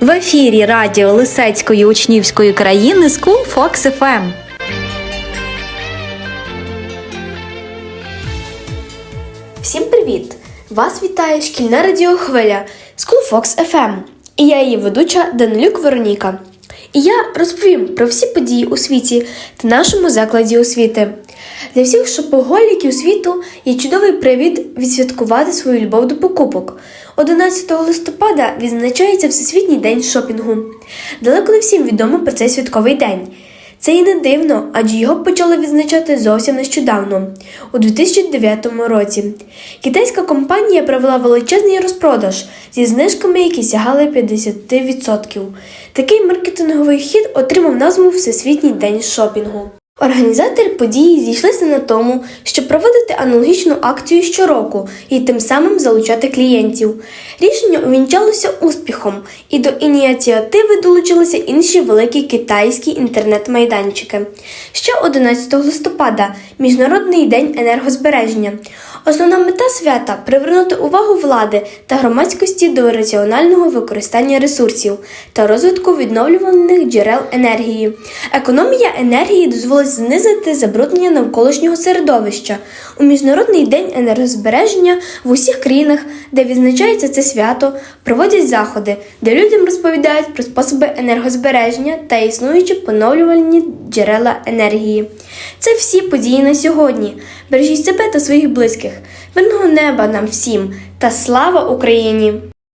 В ефірі радіо Лисецької учнівської країни School Fox FM. Всім привіт! Вас вітає шкільна радіохвиля School Fox FM. І я її ведуча Данилюк Вероніка. І я розповім про всі події у світі та нашому закладі освіти. Для всіх шопоголіків світу є чудовий привід відсвяткувати свою любов до покупок. 11 листопада відзначається Всесвітній день шопінгу. Далеко не всім відомо про цей святковий день. Це і не дивно, адже його почали відзначати зовсім нещодавно, у 2009 році. Китайська компанія провела величезний розпродаж зі знижками, які сягали 50%. Такий маркетинговий хід отримав назву Всесвітній день шопінгу. Організатори події зійшлися на тому, щоб проводити аналогічну акцію щороку і тим самим залучати клієнтів. Рішення увінчалося успіхом, і до ініціативи долучилися інші великі китайські інтернет-майданчики. Ще 11 листопада Міжнародний день енергозбереження. Основна мета свята привернути увагу влади та громадськості до раціонального використання ресурсів та розвитку відновлюваних джерел енергії. Економія енергії дозволить знизити забруднення навколишнього середовища. У Міжнародний день енергозбереження в усіх країнах, де відзначається це свято, проводять заходи, де людям розповідають про способи енергозбереження та існуючі поновлювальні джерела енергії. Це всі події на сьогодні. Бережіть себе та своїх близьких. Мирного неба нам всім та слава Україні!